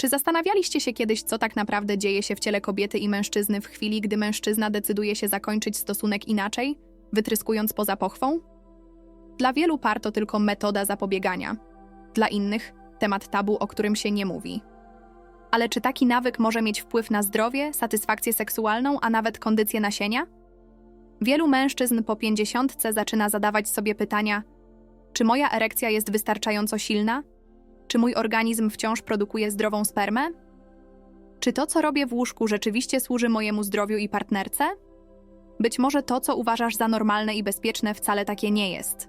Czy zastanawialiście się kiedyś, co tak naprawdę dzieje się w ciele kobiety i mężczyzny w chwili, gdy mężczyzna decyduje się zakończyć stosunek inaczej, wytryskując poza pochwą? Dla wielu par to tylko metoda zapobiegania. Dla innych temat tabu, o którym się nie mówi. Ale czy taki nawyk może mieć wpływ na zdrowie, satysfakcję seksualną, a nawet kondycję nasienia? Wielu mężczyzn po pięćdziesiątce zaczyna zadawać sobie pytania: czy moja erekcja jest wystarczająco silna? Czy mój organizm wciąż produkuje zdrową spermę? Czy to, co robię w łóżku, rzeczywiście służy mojemu zdrowiu i partnerce? Być może to, co uważasz za normalne i bezpieczne, wcale takie nie jest.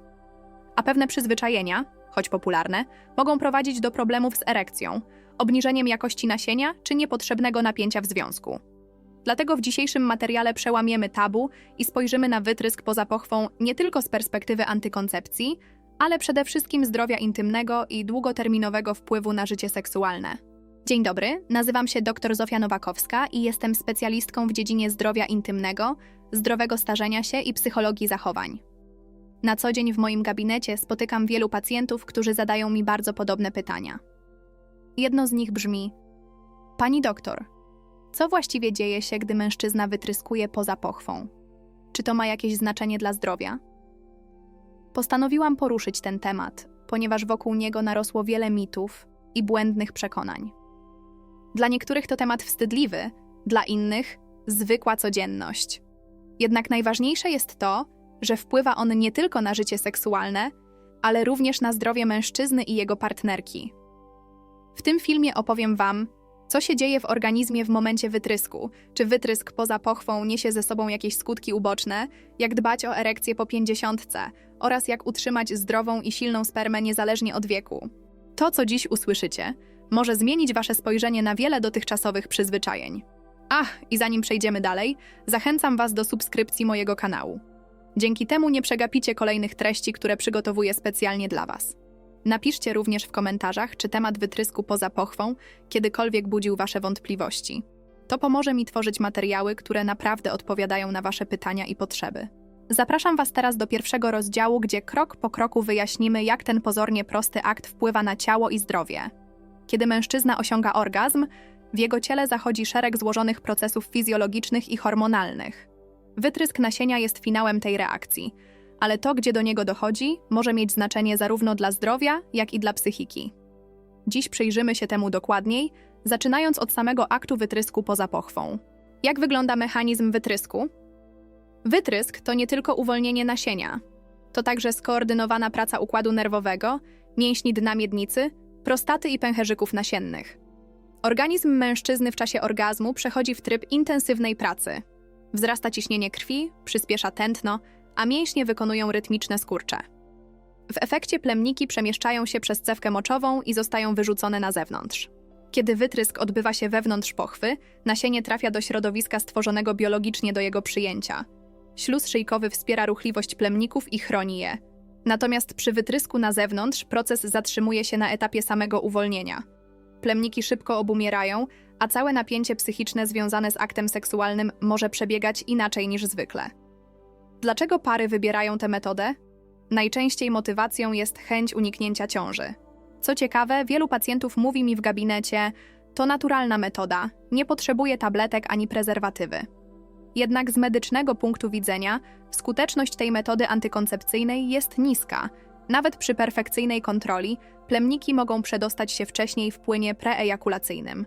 A pewne przyzwyczajenia, choć popularne, mogą prowadzić do problemów z erekcją, obniżeniem jakości nasienia czy niepotrzebnego napięcia w związku. Dlatego w dzisiejszym materiale przełamiemy tabu i spojrzymy na wytrysk poza pochwą nie tylko z perspektywy antykoncepcji, ale przede wszystkim zdrowia intymnego i długoterminowego wpływu na życie seksualne. Dzień dobry, nazywam się dr Zofia Nowakowska i jestem specjalistką w dziedzinie zdrowia intymnego, zdrowego starzenia się i psychologii zachowań. Na co dzień w moim gabinecie spotykam wielu pacjentów, którzy zadają mi bardzo podobne pytania. Jedno z nich brzmi: Pani doktor, co właściwie dzieje się, gdy mężczyzna wytryskuje poza pochwą? Czy to ma jakieś znaczenie dla zdrowia? Postanowiłam poruszyć ten temat, ponieważ wokół niego narosło wiele mitów i błędnych przekonań. Dla niektórych to temat wstydliwy, dla innych zwykła codzienność. Jednak najważniejsze jest to, że wpływa on nie tylko na życie seksualne, ale również na zdrowie mężczyzny i jego partnerki. W tym filmie opowiem Wam, co się dzieje w organizmie w momencie wytrysku? Czy wytrysk poza pochwą niesie ze sobą jakieś skutki uboczne? Jak dbać o erekcję po pięćdziesiątce? Oraz jak utrzymać zdrową i silną spermę niezależnie od wieku? To, co dziś usłyszycie, może zmienić Wasze spojrzenie na wiele dotychczasowych przyzwyczajeń. Ach, i zanim przejdziemy dalej, zachęcam Was do subskrypcji mojego kanału. Dzięki temu nie przegapicie kolejnych treści, które przygotowuję specjalnie dla Was. Napiszcie również w komentarzach, czy temat wytrysku poza pochwą kiedykolwiek budził Wasze wątpliwości. To pomoże mi tworzyć materiały, które naprawdę odpowiadają na Wasze pytania i potrzeby. Zapraszam Was teraz do pierwszego rozdziału, gdzie krok po kroku wyjaśnimy, jak ten pozornie prosty akt wpływa na ciało i zdrowie. Kiedy mężczyzna osiąga orgazm, w jego ciele zachodzi szereg złożonych procesów fizjologicznych i hormonalnych. Wytrysk nasienia jest finałem tej reakcji, ale to, gdzie do niego dochodzi, może mieć znaczenie zarówno dla zdrowia, jak i dla psychiki. Dziś przyjrzymy się temu dokładniej, zaczynając od samego aktu wytrysku poza pochwą. Jak wygląda mechanizm wytrysku? Wytrysk to nie tylko uwolnienie nasienia. To także skoordynowana praca układu nerwowego, mięśni dna miednicy, prostaty i pęcherzyków nasiennych. Organizm mężczyzny w czasie orgazmu przechodzi w tryb intensywnej pracy. Wzrasta ciśnienie krwi, przyspiesza tętno, a mięśnie wykonują rytmiczne skurcze. W efekcie plemniki przemieszczają się przez cewkę moczową i zostają wyrzucone na zewnątrz. Kiedy wytrysk odbywa się wewnątrz pochwy, nasienie trafia do środowiska stworzonego biologicznie do jego przyjęcia. Śluz szyjkowy wspiera ruchliwość plemników i chroni je. Natomiast przy wytrysku na zewnątrz proces zatrzymuje się na etapie samego uwolnienia. Plemniki szybko obumierają, a całe napięcie psychiczne związane z aktem seksualnym może przebiegać inaczej niż zwykle. Dlaczego pary wybierają tę metodę? Najczęściej motywacją jest chęć uniknięcia ciąży. Co ciekawe, wielu pacjentów mówi mi w gabinecie: To naturalna metoda, nie potrzebuje tabletek ani prezerwatywy. Jednak z medycznego punktu widzenia skuteczność tej metody antykoncepcyjnej jest niska. Nawet przy perfekcyjnej kontroli plemniki mogą przedostać się wcześniej w płynie preejakulacyjnym.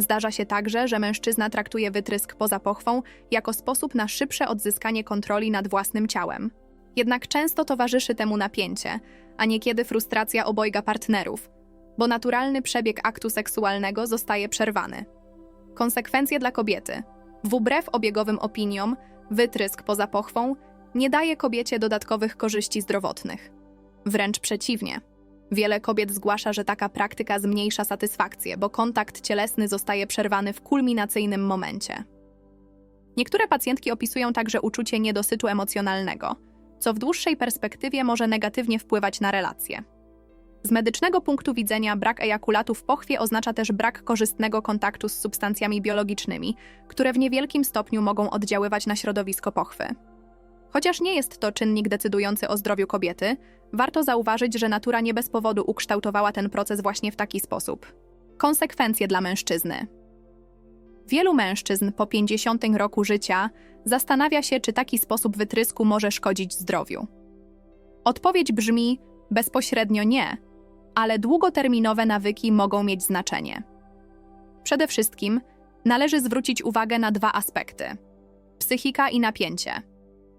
Zdarza się także, że mężczyzna traktuje wytrysk poza pochwą jako sposób na szybsze odzyskanie kontroli nad własnym ciałem. Jednak często towarzyszy temu napięcie, a niekiedy frustracja obojga partnerów, bo naturalny przebieg aktu seksualnego zostaje przerwany. Konsekwencje dla kobiety. Wbrew obiegowym opiniom, wytrysk poza pochwą nie daje kobiecie dodatkowych korzyści zdrowotnych. Wręcz przeciwnie. Wiele kobiet zgłasza, że taka praktyka zmniejsza satysfakcję, bo kontakt cielesny zostaje przerwany w kulminacyjnym momencie. Niektóre pacjentki opisują także uczucie niedosytu emocjonalnego, co w dłuższej perspektywie może negatywnie wpływać na relacje. Z medycznego punktu widzenia brak ejakulatu w pochwie oznacza też brak korzystnego kontaktu z substancjami biologicznymi, które w niewielkim stopniu mogą oddziaływać na środowisko pochwy. Chociaż nie jest to czynnik decydujący o zdrowiu kobiety, warto zauważyć, że natura nie bez powodu ukształtowała ten proces właśnie w taki sposób. Konsekwencje dla mężczyzny. Wielu mężczyzn po 50 roku życia zastanawia się, czy taki sposób wytrysku może szkodzić zdrowiu. Odpowiedź brzmi bezpośrednio nie, ale długoterminowe nawyki mogą mieć znaczenie. Przede wszystkim należy zwrócić uwagę na dwa aspekty: psychika i napięcie.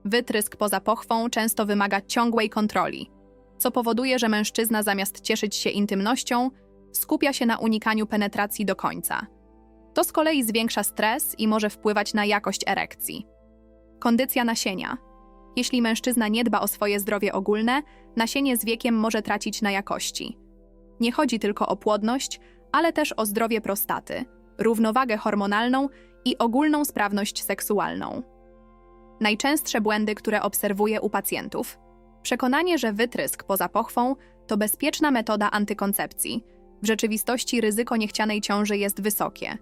Wytrysk poza pochwą często wymaga ciągłej kontroli, co powoduje, że mężczyzna zamiast cieszyć się intymnością, skupia się na unikaniu penetracji do końca. To z kolei zwiększa stres i może wpływać na jakość erekcji. Kondycja nasienia. Jeśli mężczyzna nie dba o swoje zdrowie ogólne, nasienie z wiekiem może tracić na jakości. Nie chodzi tylko o płodność, ale też o zdrowie prostaty, równowagę hormonalną i ogólną sprawność seksualną. Najczęstsze błędy, które obserwuję u pacjentów. Przekonanie, że wytrysk poza pochwą to bezpieczna metoda antykoncepcji. W rzeczywistości ryzyko niechcianej ciąży jest wysokie.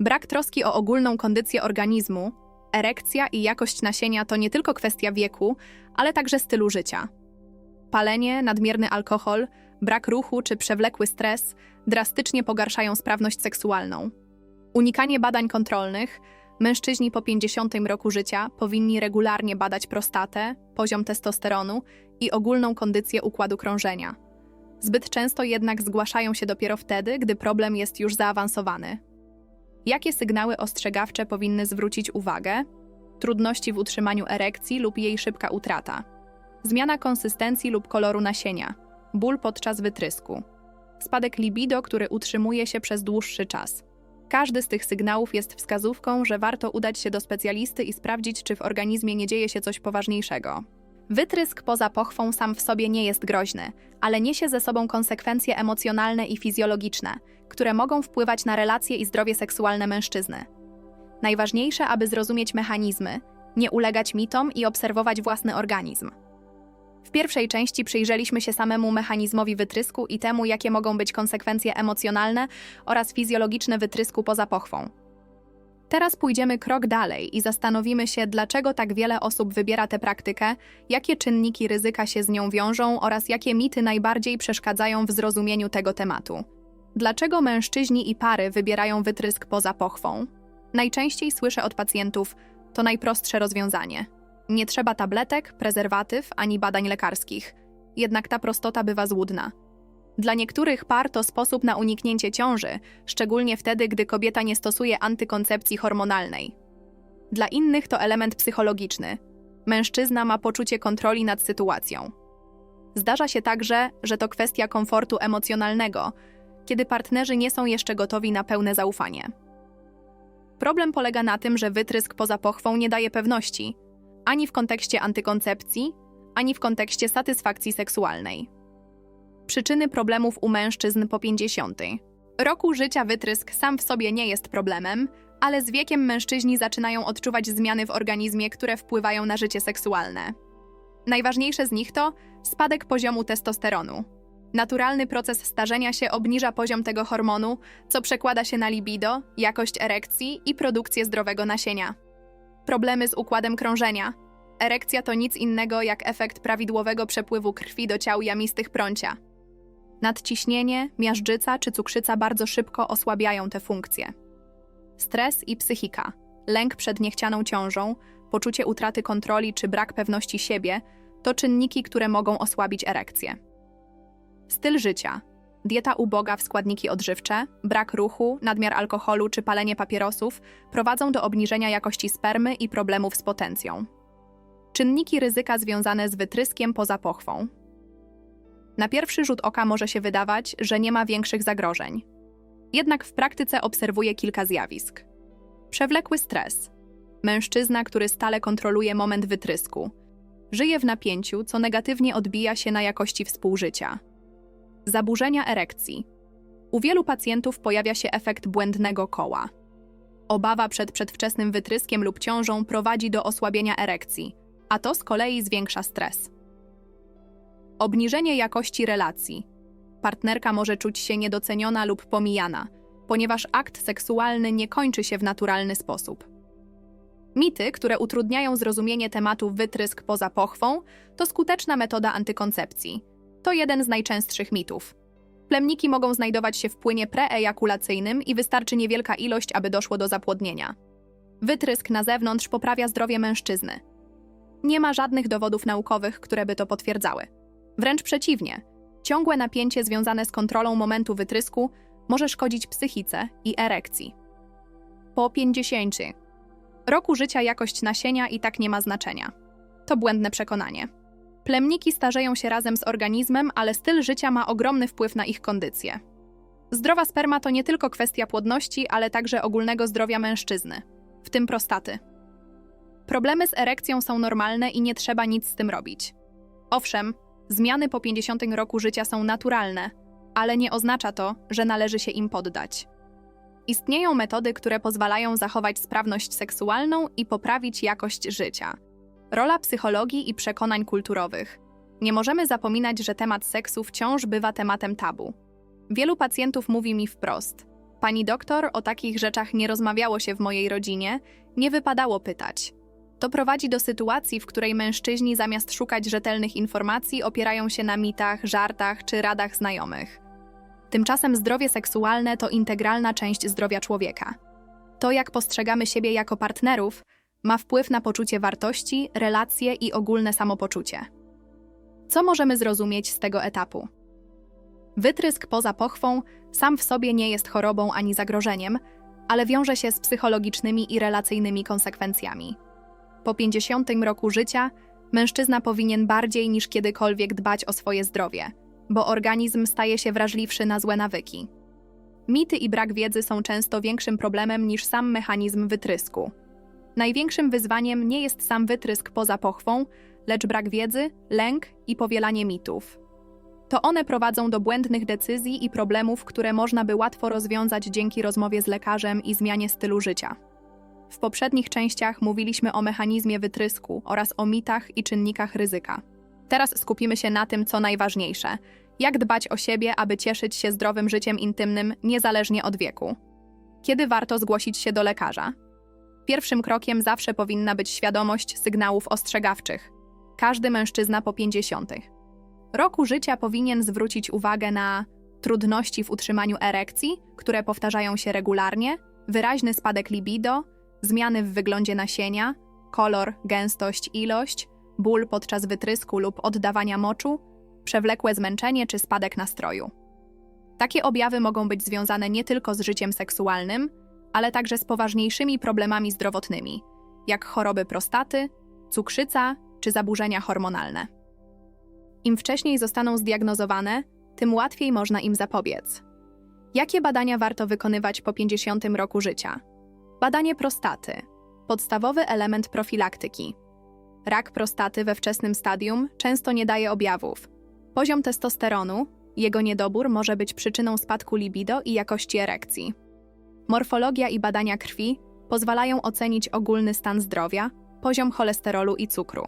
Brak troski o ogólną kondycję organizmu, erekcja i jakość nasienia to nie tylko kwestia wieku, ale także stylu życia. Palenie, nadmierny alkohol, brak ruchu czy przewlekły stres drastycznie pogarszają sprawność seksualną. Unikanie badań kontrolnych. Mężczyźni po 50 roku życia powinni regularnie badać prostatę, poziom testosteronu i ogólną kondycję układu krążenia. Zbyt często jednak zgłaszają się dopiero wtedy, gdy problem jest już zaawansowany. Jakie sygnały ostrzegawcze powinny zwrócić uwagę? Trudności w utrzymaniu erekcji lub jej szybka utrata. Zmiana konsystencji lub koloru nasienia. Ból podczas wytrysku. Spadek libido, który utrzymuje się przez dłuższy czas. Każdy z tych sygnałów jest wskazówką, że warto udać się do specjalisty i sprawdzić, czy w organizmie nie dzieje się coś poważniejszego. Wytrysk poza pochwą sam w sobie nie jest groźny, ale niesie ze sobą konsekwencje emocjonalne i fizjologiczne, które mogą wpływać na relacje i zdrowie seksualne mężczyzny. Najważniejsze, aby zrozumieć mechanizmy, nie ulegać mitom i obserwować własny organizm. W pierwszej części przyjrzeliśmy się samemu mechanizmowi wytrysku i temu, jakie mogą być konsekwencje emocjonalne oraz fizjologiczne wytrysku poza pochwą. Teraz pójdziemy krok dalej i zastanowimy się, dlaczego tak wiele osób wybiera tę praktykę, jakie czynniki ryzyka się z nią wiążą oraz jakie mity najbardziej przeszkadzają w zrozumieniu tego tematu. Dlaczego mężczyźni i pary wybierają wytrysk poza pochwą? Najczęściej słyszę od pacjentów: to najprostsze rozwiązanie. Nie trzeba tabletek, prezerwatyw ani badań lekarskich. Jednak ta prostota bywa złudna. Dla niektórych par to sposób na uniknięcie ciąży, szczególnie wtedy, gdy kobieta nie stosuje antykoncepcji hormonalnej. Dla innych to element psychologiczny. Mężczyzna ma poczucie kontroli nad sytuacją. Zdarza się także, że to kwestia komfortu emocjonalnego, kiedy partnerzy nie są jeszcze gotowi na pełne zaufanie. Problem polega na tym, że wytrysk poza pochwą nie daje pewności ani w kontekście antykoncepcji, ani w kontekście satysfakcji seksualnej. Przyczyny problemów u mężczyzn po 50. Roku życia wytrysk sam w sobie nie jest problemem, ale z wiekiem mężczyźni zaczynają odczuwać zmiany w organizmie, które wpływają na życie seksualne. Najważniejsze z nich to spadek poziomu testosteronu. Naturalny proces starzenia się obniża poziom tego hormonu, co przekłada się na libido, jakość erekcji i produkcję zdrowego nasienia. Problemy z układem krążenia. Erekcja to nic innego jak efekt prawidłowego przepływu krwi do ciał jamistych prącia. Nadciśnienie, miażdżyca czy cukrzyca bardzo szybko osłabiają te funkcje. Stres i psychika, lęk przed niechcianą ciążą, poczucie utraty kontroli czy brak pewności siebie to czynniki, które mogą osłabić erekcję. Styl życia. Dieta uboga w składniki odżywcze, brak ruchu, nadmiar alkoholu czy palenie papierosów prowadzą do obniżenia jakości spermy i problemów z potencją. Czynniki ryzyka związane z wytryskiem poza pochwą. Na pierwszy rzut oka może się wydawać, że nie ma większych zagrożeń. Jednak w praktyce obserwuję kilka zjawisk. Przewlekły stres. Mężczyzna, który stale kontroluje moment wytrysku. Żyje w napięciu, co negatywnie odbija się na jakości współżycia. Zaburzenia erekcji. U wielu pacjentów pojawia się efekt błędnego koła. Obawa przed przedwczesnym wytryskiem lub ciążą prowadzi do osłabienia erekcji, a to z kolei zwiększa stres. Obniżenie jakości relacji. Partnerka może czuć się niedoceniona lub pomijana, ponieważ akt seksualny nie kończy się w naturalny sposób. Mity, które utrudniają zrozumienie tematu wytrysk poza pochwą, to skuteczna metoda antykoncepcji. To jeden z najczęstszych mitów. Plemniki mogą znajdować się w płynie preejakulacyjnym i wystarczy niewielka ilość, aby doszło do zapłodnienia. Wytrysk na zewnątrz poprawia zdrowie mężczyzny. Nie ma żadnych dowodów naukowych, które by to potwierdzały. Wręcz przeciwnie, ciągłe napięcie związane z kontrolą momentu wytrysku może szkodzić psychice i erekcji. Po 50 roku życia jakość nasienia i tak nie ma znaczenia. To błędne przekonanie. Plemniki starzeją się razem z organizmem, ale styl życia ma ogromny wpływ na ich kondycję. Zdrowa sperma to nie tylko kwestia płodności, ale także ogólnego zdrowia mężczyzny, w tym prostaty. Problemy z erekcją są normalne i nie trzeba nic z tym robić. Owszem, zmiany po 50 roku życia są naturalne, ale nie oznacza to, że należy się im poddać. Istnieją metody, które pozwalają zachować sprawność seksualną i poprawić jakość życia. Rola psychologii i przekonań kulturowych. Nie możemy zapominać, że temat seksu wciąż bywa tematem tabu. Wielu pacjentów mówi mi wprost: Pani doktor, o takich rzeczach nie rozmawiało się w mojej rodzinie, nie wypadało pytać. To prowadzi do sytuacji, w której mężczyźni zamiast szukać rzetelnych informacji opierają się na mitach, żartach czy radach znajomych. Tymczasem zdrowie seksualne to integralna część zdrowia człowieka. To, jak postrzegamy siebie jako partnerów, ma wpływ na poczucie wartości, relacje i ogólne samopoczucie. Co możemy zrozumieć z tego etapu? Wytrysk poza pochwą sam w sobie nie jest chorobą ani zagrożeniem, ale wiąże się z psychologicznymi i relacyjnymi konsekwencjami. Po 50 roku życia mężczyzna powinien bardziej niż kiedykolwiek dbać o swoje zdrowie, bo organizm staje się wrażliwszy na złe nawyki. Mity i brak wiedzy są często większym problemem niż sam mechanizm wytrysku. Największym wyzwaniem nie jest sam wytrysk poza pochwą, lecz brak wiedzy, lęk i powielanie mitów. To one prowadzą do błędnych decyzji i problemów, które można by łatwo rozwiązać dzięki rozmowie z lekarzem i zmianie stylu życia. W poprzednich częściach mówiliśmy o mechanizmie wytrysku oraz o mitach i czynnikach ryzyka. Teraz skupimy się na tym, co najważniejsze: jak dbać o siebie, aby cieszyć się zdrowym życiem intymnym niezależnie od wieku. Kiedy warto zgłosić się do lekarza? Pierwszym krokiem zawsze powinna być świadomość sygnałów ostrzegawczych. Każdy mężczyzna po 50 roku życia powinien zwrócić uwagę na trudności w utrzymaniu erekcji, które powtarzają się regularnie, wyraźny spadek libido, zmiany w wyglądzie nasienia, kolor, gęstość, ilość, ból podczas wytrysku lub oddawania moczu, przewlekłe zmęczenie czy spadek nastroju. Takie objawy mogą być związane nie tylko z życiem seksualnym, ale także z poważniejszymi problemami zdrowotnymi, jak choroby prostaty, cukrzyca czy zaburzenia hormonalne. Im wcześniej zostaną zdiagnozowane, tym łatwiej można im zapobiec. Jakie badania warto wykonywać po 50 roku życia? Badanie prostaty podstawowy element profilaktyki. Rak prostaty we wczesnym stadium często nie daje objawów. Poziom testosteronu, jego niedobór może być przyczyną spadku libido i jakości erekcji. Morfologia i badania krwi pozwalają ocenić ogólny stan zdrowia, poziom cholesterolu i cukru.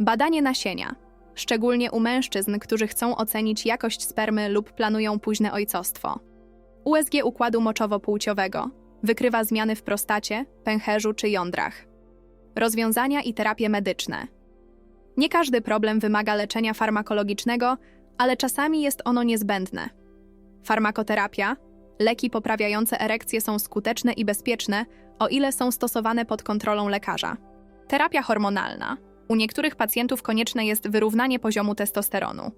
Badanie nasienia, szczególnie u mężczyzn, którzy chcą ocenić jakość spermy lub planują późne ojcostwo. USG układu moczowo-płciowego wykrywa zmiany w prostacie, pęcherzu czy jądrach. Rozwiązania i terapie medyczne. Nie każdy problem wymaga leczenia farmakologicznego, ale czasami jest ono niezbędne. Farmakoterapia, leki poprawiające erekcję są skuteczne i bezpieczne, o ile są stosowane pod kontrolą lekarza. Terapia hormonalna. U niektórych pacjentów konieczne jest wyrównanie poziomu testosteronu.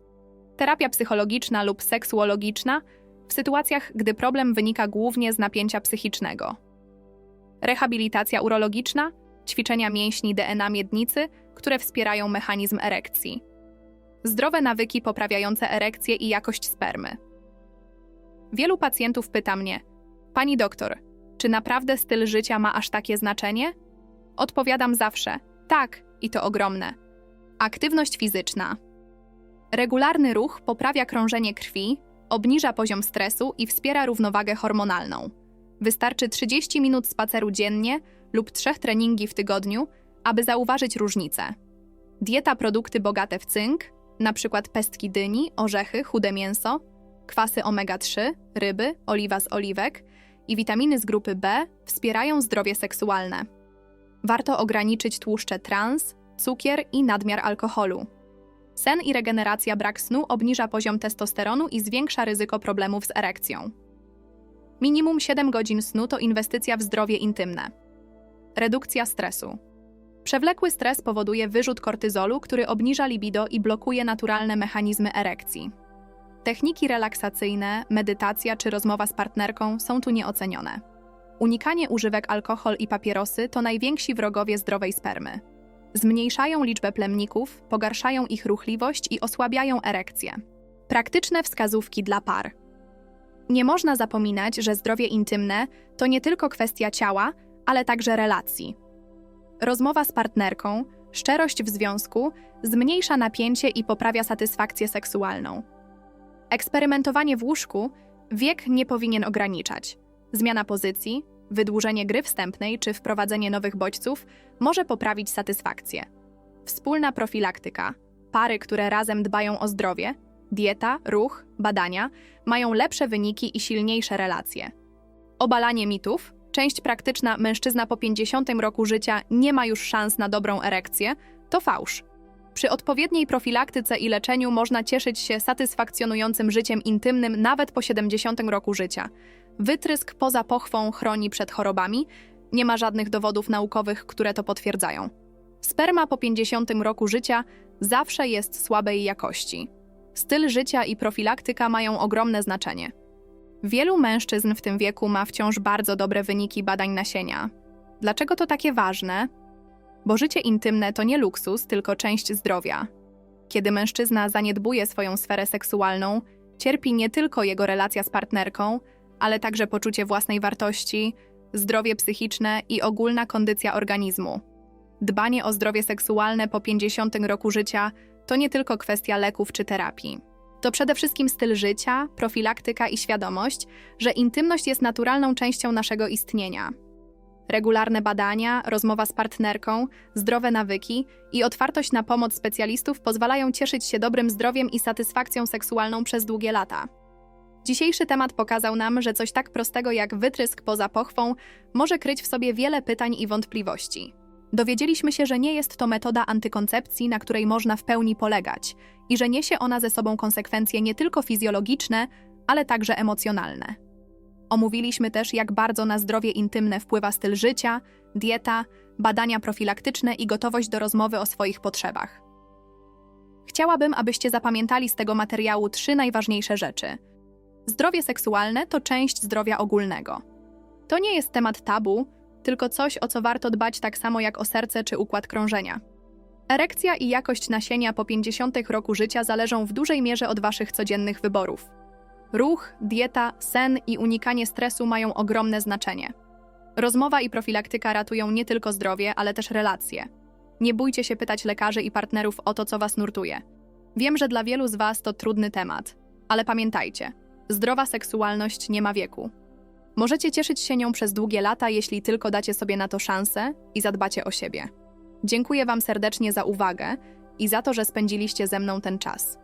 Terapia psychologiczna lub seksuologiczna w sytuacjach, gdy problem wynika głównie z napięcia psychicznego. Rehabilitacja urologiczna, ćwiczenia mięśni DNA miednicy, które wspierają mechanizm erekcji. Zdrowe nawyki poprawiające erekcję i jakość spermy. Wielu pacjentów pyta mnie: Pani doktor, czy naprawdę styl życia ma aż takie znaczenie? Odpowiadam zawsze: tak, i to ogromne. Aktywność fizyczna. Regularny ruch poprawia krążenie krwi, obniża poziom stresu i wspiera równowagę hormonalną. Wystarczy 30 minut spaceru dziennie lub trzech treningi w tygodniu, aby zauważyć różnicę. Dieta produkty bogate w cynk, np. pestki dyni, orzechy, chude mięso, kwasy omega-3, ryby, oliwa z oliwek i witaminy z grupy B wspierają zdrowie seksualne. Warto ograniczyć tłuszcze trans, cukier i nadmiar alkoholu. Sen i regeneracja brak snu obniża poziom testosteronu i zwiększa ryzyko problemów z erekcją. Minimum 7 godzin snu to inwestycja w zdrowie intymne. Redukcja stresu. Przewlekły stres powoduje wyrzut kortyzolu, który obniża libido i blokuje naturalne mechanizmy erekcji. Techniki relaksacyjne, medytacja czy rozmowa z partnerką są tu nieocenione. Unikanie używek alkohol i papierosy to najwięksi wrogowie zdrowej spermy. Zmniejszają liczbę plemników, pogarszają ich ruchliwość i osłabiają erekcję. Praktyczne wskazówki dla par. Nie można zapominać, że zdrowie intymne to nie tylko kwestia ciała, ale także relacji. Rozmowa z partnerką, szczerość w związku zmniejsza napięcie i poprawia satysfakcję seksualną. Eksperymentowanie w łóżku wiek nie powinien ograniczać. Zmiana pozycji, wydłużenie gry wstępnej czy wprowadzenie nowych bodźców może poprawić satysfakcję. Wspólna profilaktyka. Pary, które razem dbają o zdrowie, dieta, ruch, badania, mają lepsze wyniki i silniejsze relacje. Obalanie mitów. Część praktyczna mężczyzna po 50 roku życia nie ma już szans na dobrą erekcję, to fałsz. Przy odpowiedniej profilaktyce i leczeniu można cieszyć się satysfakcjonującym życiem intymnym nawet po 70 roku życia. Wytrysk poza pochwą chroni przed chorobami, nie ma żadnych dowodów naukowych, które to potwierdzają. Sperma po 50 roku życia zawsze jest słabej jakości. Styl życia i profilaktyka mają ogromne znaczenie. Wielu mężczyzn w tym wieku ma wciąż bardzo dobre wyniki badań nasienia. Dlaczego to takie ważne? Bo życie intymne to nie luksus, tylko część zdrowia. Kiedy mężczyzna zaniedbuje swoją sferę seksualną, cierpi nie tylko jego relacja z partnerką, ale także poczucie własnej wartości, zdrowie psychiczne i ogólna kondycja organizmu. Dbanie o zdrowie seksualne po 50 roku życia to nie tylko kwestia leków czy terapii. To przede wszystkim styl życia, profilaktyka i świadomość, że intymność jest naturalną częścią naszego istnienia. Regularne badania, rozmowa z partnerką, zdrowe nawyki i otwartość na pomoc specjalistów pozwalają cieszyć się dobrym zdrowiem i satysfakcją seksualną przez długie lata. Dzisiejszy temat pokazał nam, że coś tak prostego jak wytrysk poza pochwą może kryć w sobie wiele pytań i wątpliwości. Dowiedzieliśmy się, że nie jest to metoda antykoncepcji, na której można w pełni polegać i że niesie ona ze sobą konsekwencje nie tylko fizjologiczne, ale także emocjonalne. Omówiliśmy też, jak bardzo na zdrowie intymne wpływa styl życia, dieta, badania profilaktyczne i gotowość do rozmowy o swoich potrzebach. Chciałabym, abyście zapamiętali z tego materiału trzy najważniejsze rzeczy. Zdrowie seksualne to część zdrowia ogólnego. To nie jest temat tabu, tylko coś, o co warto dbać tak samo jak o serce czy układ krążenia. Erekcja i jakość nasienia po 50 roku życia zależą w dużej mierze od waszych codziennych wyborów. Ruch, dieta, sen i unikanie stresu mają ogromne znaczenie. Rozmowa i profilaktyka ratują nie tylko zdrowie, ale też relacje. Nie bójcie się pytać lekarzy i partnerów o to, co was nurtuje. Wiem, że dla wielu z was to trudny temat, ale pamiętajcie, zdrowa seksualność nie ma wieku. Możecie cieszyć się nią przez długie lata, jeśli tylko dacie sobie na to szansę i zadbacie o siebie. Dziękuję Wam serdecznie za uwagę i za to, że spędziliście ze mną ten czas.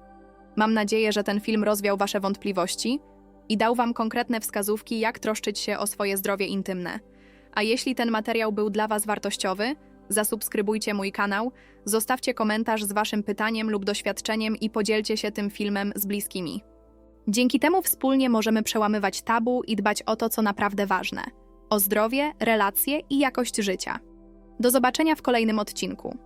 Mam nadzieję, że ten film rozwiał Wasze wątpliwości i dał Wam konkretne wskazówki, jak troszczyć się o swoje zdrowie intymne. A jeśli ten materiał był dla Was wartościowy, zasubskrybujcie mój kanał, zostawcie komentarz z Waszym pytaniem lub doświadczeniem i podzielcie się tym filmem z bliskimi. Dzięki temu wspólnie możemy przełamywać tabu i dbać o to, co naprawdę ważne o zdrowie, relacje i jakość życia. Do zobaczenia w kolejnym odcinku.